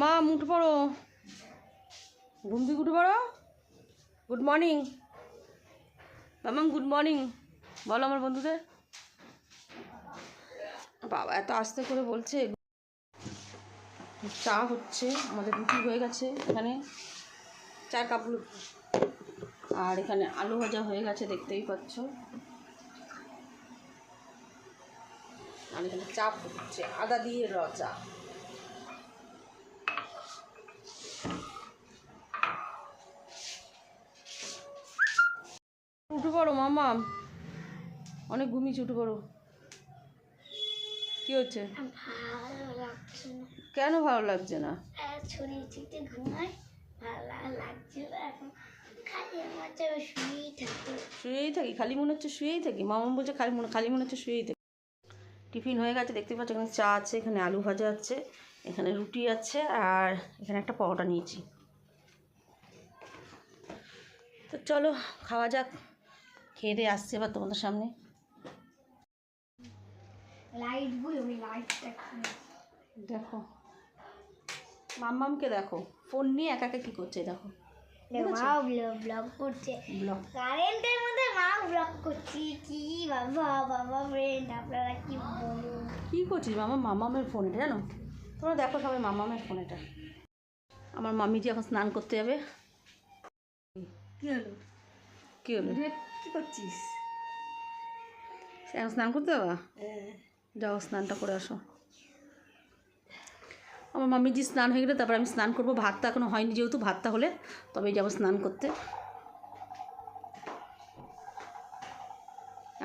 মামা উঠে পড়ো। ঘুম থেকে উঠে পড়ো। গুড মর্নিং মামাম গুড মর্নিং বলো আমার বন্ধুদের। বাবা এত আস্তে করে বলছে। চা হচ্ছে, আমাদের রুটি হয়ে গেছে এখানে। চার কাপ আর এখানে আলু ভাজা হয়ে গেছে, দেখতেই পাচ্ছ। আর এখানে চা হচ্ছে আদা দিয়ে র চা। উঠে পড়ো মামা। অনেক ঘুমিয়েছি উঠে পড়ো। কি হচ্ছে? কেন ভালো লাগছে না? ঘুমাই ভালো লাগছে এখন। শুয়েই থাকি? খালি মনে হচ্ছে শুয়েই থাকি? মামা বলছে খালি মনে খালি মনে হচ্ছে শুয়েই থাকি। টিফিন হয়ে গেছে দেখতে পাচ্ছ এখানে চা আছে এখানে আলু ভাজা আছে এখানে রুটি আছে আর এখানে একটা পরোটা নিয়েছি। তো চলো খাওয়া যাক। খেয়ে দিয়ে আসছি এবার তোমাদের সামনে। দেখো। মাম্মামকে দেখো। ফোন নিয়ে একা একা কী করছে দেখো। মা ব্লগ ব্লগ করছে। ব্লগ কারেন্টের মধ্যে মা ব্লগ করছি। কি বাবা বাবা ফ্রেন্ড আপনারা কি বলুন? কী করছিস মামা? মামামের ফোন এটা জানো? তোমরা দেখো সবাই মামামের ফোন এটা। আমার মামিজি এখন স্নান করতে যাবে। কি হলো? কী হলো? কি করছিস? এখন স্নান করতে যাবা? যাও স্নানটা করে আসো। আমার মামিজি স্নান হয়ে গেলে তারপর আমি স্নান করব। ভাতটা এখনও হয়নি যেহেতু ভাতটা হলে তবেই যাব স্নান করতে।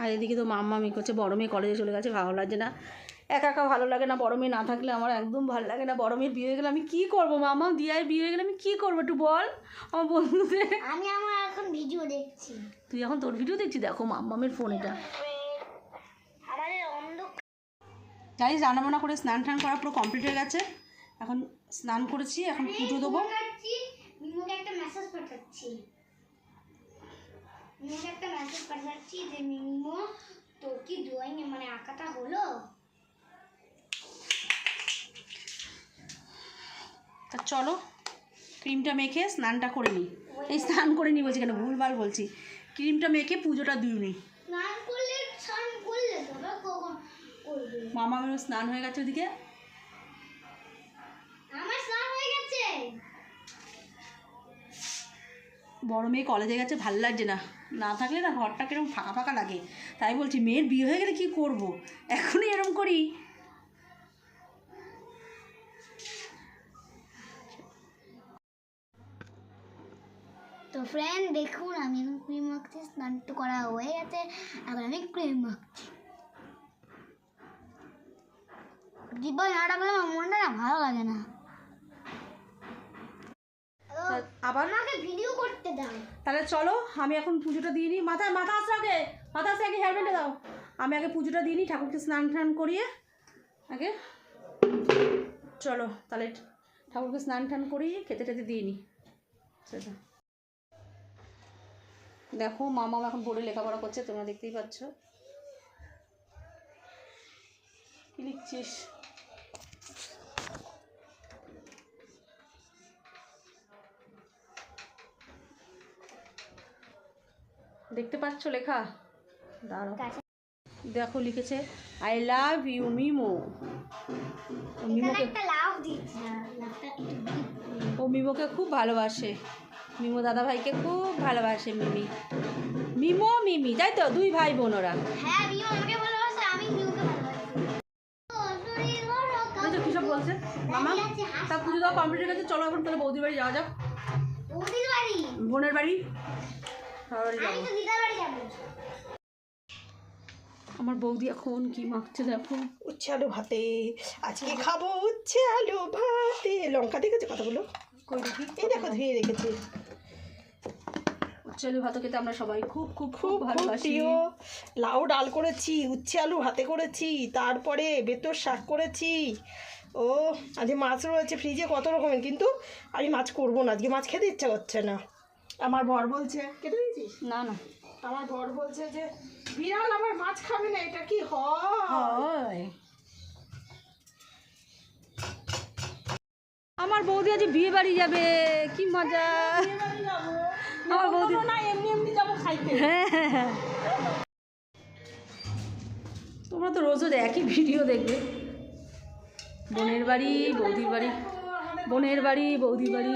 আর এদিকে তো মাম্মা মি করছে বড় মেয়ে কলেজে চলে গেছে ভালো লাগছে না। একা একা ভালো লাগে না বড় মেয়ে না থাকলে আমার একদম ভালো লাগে না। বড় মেয়ের বিয়ে হয়ে গেলে আমি কী করব মামা দিয়ার বিয়ে হয়ে গেলে আমি কী করব একটু বল? আমার বন্ধুদের আমি আমার এখন ভিডিও দেখছি। তুই এখন তোর ভিডিও দেখছি দেখো মাম্মামের ফোন এটা। জানিস রান্নাবান্না করে স্নান টান করা পুরো কমপ্লিট হয়ে গেছে। এখন স্নান করেছি, এখন পুজো দেবো। মানে তা চলো ক্রিমটা মেখে স্নানটা করে নিই। এই স্নান করে নিই বলছি কেন, ভুলভাল বলছি। ক্রিমটা মেখে পুজোটা দিই নি। স্নান স্নান করলে তবে কখন করবে? মামা আমার স্নান হয়ে গেছে ওদিকে। বড় মেয়ে কলেজে গেছে ভালো লাগছে না। না থাকলে না ঘরটা কীরকম ফাঁকা ফাঁকা লাগে। তাই বলছি মেয়ের বিয়ে হয়ে গেলে কী করব? এখনই এরম করি। তো ফ্রেন্ড দেখুন আমি এখন ক্রিম মাখছি স্নান তো করা হয়ে গেছে। এখন আমি ক্রিম মাখছি দীপা না ডাকলে আমার মনটা না ভালো লাগে না। আবার? আমাকে ভিডিও করতে দাও। তাহলে চলো আমি এখন পুজোটা দিয়ে নিই। মাথা মাথা আসো আগে। মাথা আসে আগে হেয়ারব্যান্ডে দাও। আমি আগে পুজোটা দিয়ে নিই ঠাকুরকে স্নান টান করিয়ে আগে চলো তাহলে ঠাকুরকে স্নান টান করিয়ে খেতে টেতে দিয়ে নিই। সেটা দেখো মামা এখন বোর্ডে লেখাপড়া করছে তোমরা দেখতেই পাচ্ছ। কি লিখছিস? দেখতে পাচ্ছ লেখা? দাঁড়াও। দেখো লিখেছে আই লাভ ইউ মিমো ও মিমোকে করে। ও মিমোকে খুব ভালোবাসে। মিমো দাদা ভাইকে খুব ভালোবাসে মিমি। মিমো মিমি তাই তো? দুই ভাই বোন ওরা। হ্যাঁ বলছে? মামা তা পুজো কমপ্লিট হয়ে গেছে চলো এখন তাহলে বৌদির বাড়ি যাওয়া যাক। বোনের বাড়ি? আমার বৌদি এখন কি মাখছে দেখো? উচ্ছে আলু ভাতে আজকে খাব উচ্ছে আলু ভাতে। লঙ্কা দেখেছ দেখি এই দেখো ধুয়ে রেখেছি। উচ্ছে আলু ভাত খেতে আমরা সবাই খুব খুব খুব ভালোবাসি। লাউ ডাল করেছি উচ্ছে আলু ভাতে করেছি তারপরে বেতর শাক করেছি। ও আজকে মাছ রয়েছে ফ্রিজে কত রকমের কিন্তু আমি মাছ করব না আজকে মাছ খেতে ইচ্ছা করছে না। আমার বর বলছে কেটে দিয়েছিস? না না। আমার বর বলছে যে বিড়াল আমার মাছ খাবে না এটা কি হয়। আমার বৌদি আজ বিয়ে বাড়ি যাবে কি মজা। আমার বৌদি না এমনি এমনি যাব খাইতে। হ্যাঁ। তোমরা তো রোজ রোজ একই ভিডিও দেখবে। বোনের বাড়ি বৌদির বাড়ি বোনের বাড়ি বৌদির বাড়ি।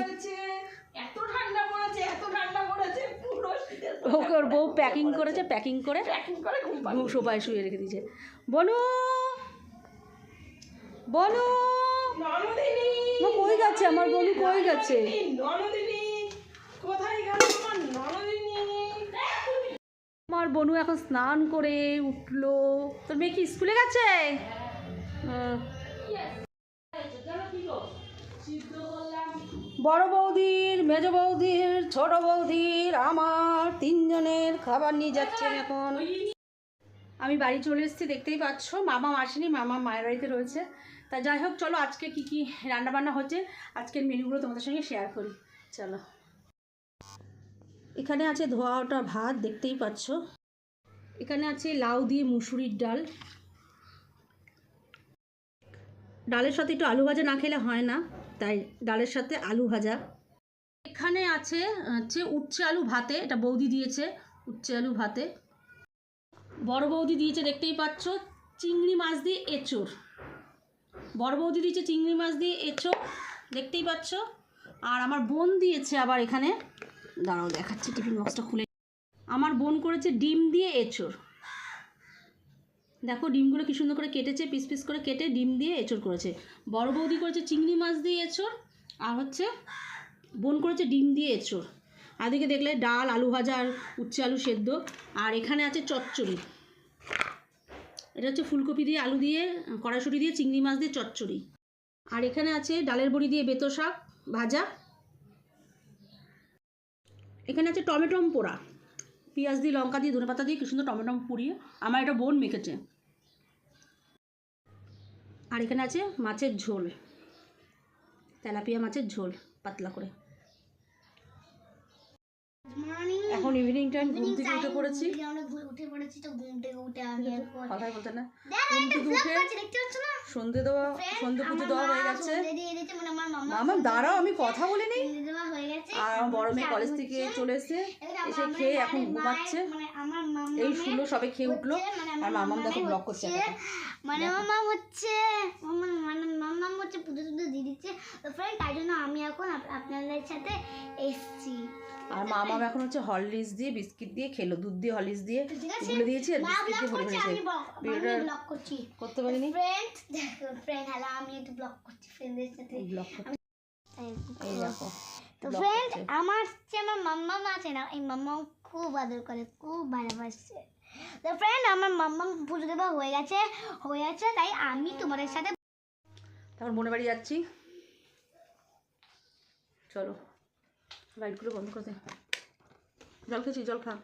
ওকে ওর বউ প্যাকিং করেছে প্যাকিং করে। সোফায় শুয়ে রেখে দিয়েছে। বনু! বনু! ননদিনী মা কই গেছে? আমার বনু কই গেছে? আমার বনু এখন স্নান করে উঠল। তোর মেয়ে কি স্কুলে গেছে? আহ। বড় বৌদির মেজ বৌদির ছোট বৌদির আমার তিনজনের খাবার নিয়ে যাচ্ছেন এখন। আমি বাড়ি চলে এসেছি দেখতেই পাচ্ছ। মামা আসেনি মামা মায়ের বাড়িতে রয়েছে। তা যাই হোক, চলো আজকে কি কি রান্না বান্না হচ্ছে, আজকের মেনুগুলো তোমাদের সঙ্গে শেয়ার করি। চলো। এখানে আছে ধোয়া ওটা ভাত, দেখতেই পাচ্ছ। এখানে আছে লাউ দিয়ে মুসুরির ডাল। ডালের সাথে একটু আলু ভাজা না খেলে হয় না, তাই ডালের সাথে আলু ভাজা। এখানে আছে, হচ্ছে উচ্ছে আলু ভাতে, এটা বৌদি দিয়েছে উচ্ছে আলু ভাতে। বড় বৌদি দিয়েছে, দেখতেই পাচ্ছ, চিংড়ি মাছ দিয়ে এঁচোড়। বড় বৌদি দিয়েছে চিংড়ি মাছ দিয়ে এঁচোড় দেখতেই পাচ্ছ। আর আমার বোন দিয়েছে আবার এখানে। দাঁড়াও, দেখাচ্ছি, টিফিন বক্সটা খুলে। আমার বোন করেছে ডিম দিয়ে এঁচোড় দেখো, ডিমগুলো কি সুন্দর করে কেটেছে, পিস পিস করে কেটে ডিম দিয়ে এঁচোড় করেছে। বড় বৌদি করেছে চিংড়ি মাছ দিয়ে এঁচোড় আর হচ্ছে বোন করেছে ডিম দিয়ে এঁচোড় আর এদিকে দেখলে ডাল, আলু ভাজা, আর উচ্ছে আলু সেদ্ধ। আর এখানে আছে চচ্চড়ি। এটা হচ্ছে ফুলকপি দিয়ে আলু দিয়ে, কড়াইশুঁটি দিয়ে, চিংড়ি মাছ দিয়ে, চচ্চড়ি। আর এখানে আছে ডালের বড়ি দিয়ে বেতো শাক ভাজা। এখানে আছে টমেটম পোড়া। পেঁয়াজ দিয়ে, লঙ্কা দিয়ে ধনেপাতা দিয়ে কি সুন্দর টমেটম পুড়িয়ে আমার এটা বোন মেখেছে। আর এখানে আছে মাছের ঝোল। তেলাপিয়া মাছের ঝোল, পাতলা করে। এখন ইভিনিং টাইম ঘুম থেকে উঠে পড়েছি। উঠে পড়েছি তো ঘুম থেকে উঠে আমি কথাই বলতে না। ঘুম থেকে উঠে সন্ধে দেওয়া সন্ধে পুজো আমার দেওয়া হয়ে গেছে। মানে আমার দাঁড়াও আমি কথা বলে নেই আর আমার বড় মেয়ে কলেজ থেকে চলে এসে এসে খেয়ে এখন ঘুমাচ্ছে। মানে মামা এই শুলো সবে খেয়ে উঠল। মানে আর মামাম দেখো ব্লগ করছে মানে মামা হচ্ছে মামা মানে মামা হচ্ছে পুজো টুজো দিয়ে দিচ্ছে। তো ফ্রেন্ড তাই জন্য আমি এখন আপনাদের সাথে এসছি। আর মামাম এখন হচ্ছে হরলিক্স দিয়ে বিস্কিট দিয়ে খেলো দুধ দিয়ে হরলিক্স দিয়ে ঠিক দিয়েছি আর বিস্কিট দিয়ে ভরে ফেলেছে ভিডিওটা ব্লগ করছি। করতে পারিনি? ফ্রেন্ড দেখো ফ্রেন্ড হ্যালো আমি একটু ব্লগ করছি ফ্রেন্ডদের সাথে। ব্লগ করতে এই দেখো তো ফ্রেন্ড আমার আমার মাম্মা আছে না এই মাম্মা খুব আদর করে খুব ভালোবাসে। তো ফ্রেন্ড আমার মাম্মা পুজো দেওয়া হয়ে গেছে হয়ে গেছে তাই আমি তোমাদের সাথে তারপর মনে বাড়ি যাচ্ছি। চলো। লাইটগুলো বন্ধ করে জল খেয়েছি জল খা।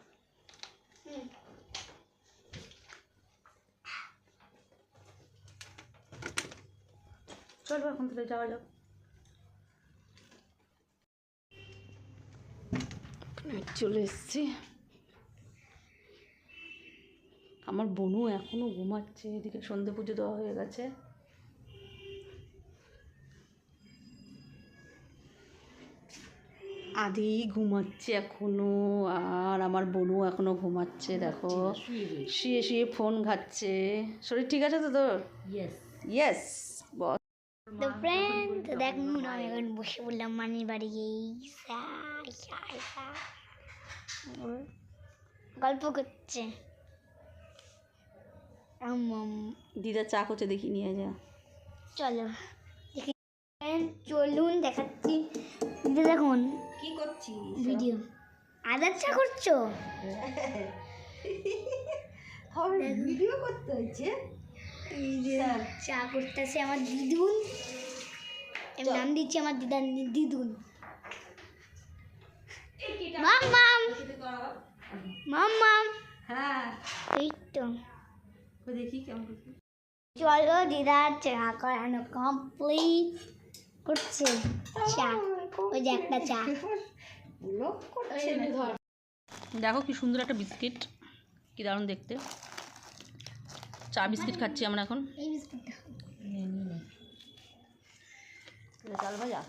চলো এখন তাহলে যাওয়া যাক। চলে এসছি। আমার বোনও এখনও ঘুমাচ্ছে, এদিকে সন্ধে পুজো দেওয়া হয়ে গেছে। আদি ঘুমাচ্ছে এখনও আর আমার বোনও এখনও ঘুমাচ্ছে দেখো। শুয়ে শুয়ে ফোন ঘাচ্ছে শরীর ঠিক আছে তো তোর? ইয়েস বস তো ফ্রেন্ড তো দেখ মনে হয় এখন বসে বললাম মানির বাড়ি গিয়ে গল্প করছে। আম্মাম দিদা চা করছে দেখি নিয়ে যা। চলো। দেখি চলুন দেখাচ্ছি। দিদি দেখুন। কি করছিস? ভিডিও। আদার চা করছ? হবে ভিডিও করতে হয়েছে। এই যে চা। করতেছে আমার দিদুন। নাম দিচ্ছি আমার দিদার দিদুন। মাম মাম। মাম্মা হ্যাঁ। এই তো। দেখি কেমন চলো দিদার চা করানো কমপ্লিট করছে। চা ওই যে একটা চা। দেখো কি সুন্দর একটা বিস্কিট কি দারুণ দেখতে। চা বিস্কিট খাচ্ছি আমরা এখন। চাল ভাজা?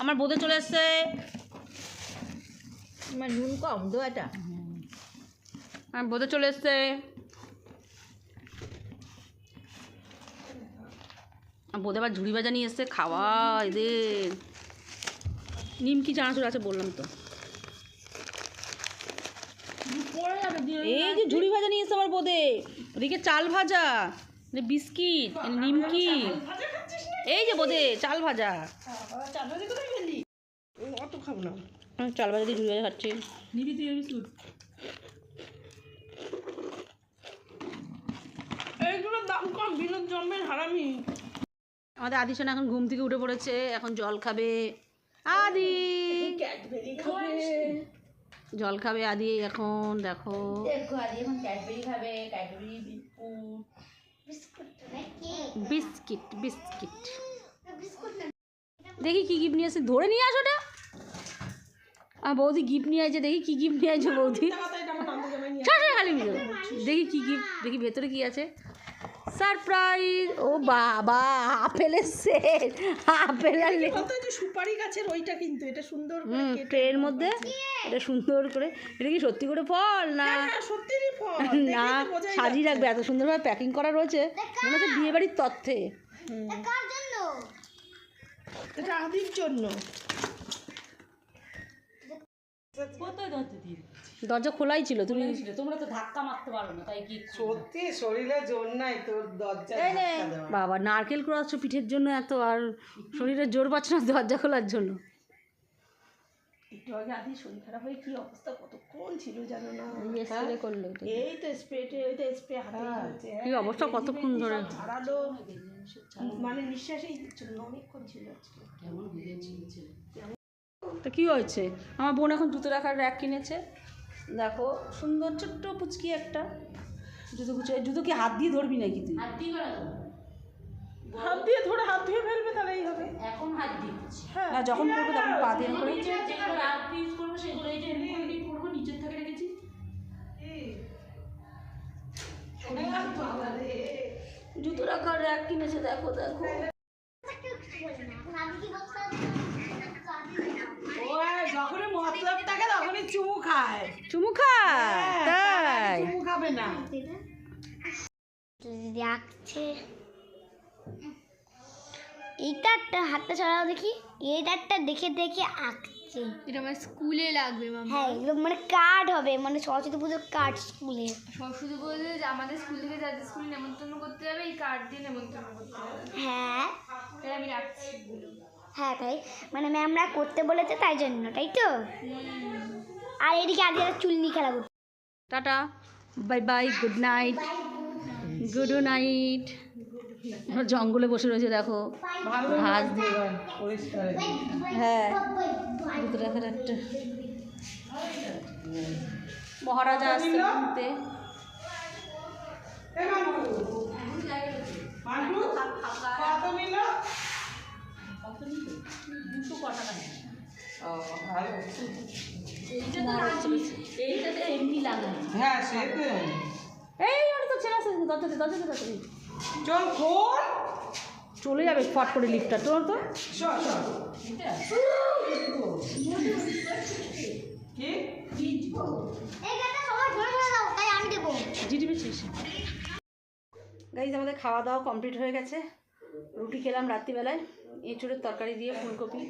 আমার বোধে চলে এসছে। আমার নুন কম দোয়াটা। আমার বোধে চলে এসছে। বোধে আবার ঝুড়ি ভাজা নিয়ে এসছে খাওয়া এদের। নিমকি চানাচুর আছে বললাম তো। এই যে ঝুড়ি ভাজা নিয়ে এসছে আমার বোধে ওদিকে চাল ভাজা বিস্কিট নিমকি। এই যে বোধে চাল ভাজা। অত খাব না। চাল ভাজা দিয়ে ঝুড়ি ভাজা খাচ্ছি। নিবি তুই বিস্কুট। এইগুলোর দাম কম বিনোদ হারামি। আমাদের আদি আদিশান এখন ঘুম থেকে উঠে পড়েছে এখন জল খাবে। আদি! জল খাবে আদি এখন দেখো। বিস্কিট। বিস্কিট দেখি কি গিফট নিয়ে আসে ধরে নিয়ে আসো ওটা। আর বৌদি গিফট নিয়ে আসছে দেখি কি গিফট নিয়ে আসছে বৌদি। আমার খালি দেখি কি গিফট দেখি ভেতরে কি আছে। সারপ্রাইজ ও বাবা আপেলের সেট আপেল আর সুপারি গাছের ওইটা কিন্তু এটা সুন্দর ট্রের মধ্যে এটা সুন্দর করে এটা কি সত্যি করে ফল না? হ্যাঁ, সত্যিরই ফল না সাজিয়ে রাখবে এত সুন্দরভাবে প্যাকিং করা রয়েছে মনে হচ্ছে বিয়ে বাড়ির তথ্যে। জন্য। এটা আদির জন্য। দরজা খোলাই ছিল তুমি তোমরা তো ধাক্কা মারতে পারো না তাই কি সত্যি শরীরে জোর নাই তোর দরজা। বাবা নারকেল কুড়াচ্ছ পিঠের জন্য এত আর শরীরে জোর পাচ্ছ না দরজা খোলার জন্য। একটু আগে আদি শরীর খারাপ হয়ে কি অবস্থা কতক্ষণ ছিল জানো না? স্প্রে করল এই তো স্প্রেটে ওই তো স্প্রে হাতে হচ্ছে কি অবস্থা কতক্ষণ ধরে? ঝাড়ালো মানে নিঃশ্বাসেই দিচ্ছিল অনেকক্ষণ ছিল। আজকে তো কী হয়েছে? আমার বোন এখন জুতো রাখার র্যাক কিনেছে। দেখো সুন্দর ছোট্ট পুচকি একটা। জুতো কুচে জুতো কি হাত দিয়ে ধরবি নাকি তুই? হাত দিয়ে হাত দিয়ে ধরে হাত ধুয়ে ফেলবে তাহলেই হবে। এখন হাত দিচ্ছি হ্যাঁ। না যখন করব তখন পা দিয়ে করে জুতো রাখার র্যাক কিনেছে দেখো দেখো। ও থাকে তখনই চুমু খায়। চুমু খায়? হ্যাঁ, তাই? চুমু খাবে না। দিদি এইটা একটা হাতটা ছড়াও দেখি। এইটা একটা দেখে দেখে আঁকছে। এটা আমার স্কুলে লাগবে মামা। হ্যাঁ এগুলো মানে কার্ড হবে মানে সরস্বতী পুজোর কার্ড স্কুলে। সরস্বতী যে আমাদের স্কুল থেকে যাদের স্কুলে নেমন্তন্ন করতে যাবে এই কার্ড দিয়ে নেমন্তন্ন করতে হবে। হ্যাঁ। আমি রাখছি। এগুলো। হ্যাঁ তাই মানে ম্যামরা করতে বলেছে তাই জন্য তাই তো? আর এদিকে একটা চুলনি খেলা করছে। Tata. Bye bye good night good night জঙ্গলে বসে রয়েছে দেখো। ঘাস হ্যাঁ। একটা মহারাজা আসছে হ্যাঁ সে এই ওটা তো দরজাতে দরজাতে দরজাতে চল খোল। চলে যাবে ফট করে লিফটটা তো? চল বেছিস গাইজ আমাদের খাওয়া দাওয়া কমপ্লিট হয়ে গেছে। রুটি খেলাম রাত্রিবেলায়। এঁচুড়ের তরকারি দিয়ে ফুলকপি।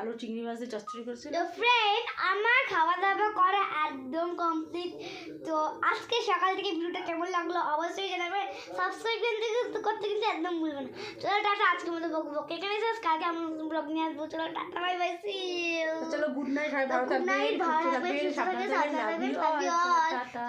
আলু চিংড়ি মাছ দিয়ে চচ্চড়ি করেছে। তো ফ্রেন্ড আমার খাওয়া দাওয়া করা একদম কমপ্লিট তো আজকে সকাল থেকে ভিডিওটা কেমন লাগল অবশ্যই জানাবে। সাবস্ক্রাইব কিন্তু করতে কিন্তু একদম ভুলবে না। চলো টাটা আজকে মতো বকবো বক। এখানে শেষ কালকে আমরা নতুন ব্লগ নিয়ে আসব। চলো টাটা বাই বাই সি চলো গুড নাইট ভালো গুড নাইট থাকবেন ভালো থাকবেন থাকবেন সাবধানে থাকবেন থাকবেন লাভ ইউ টাটা।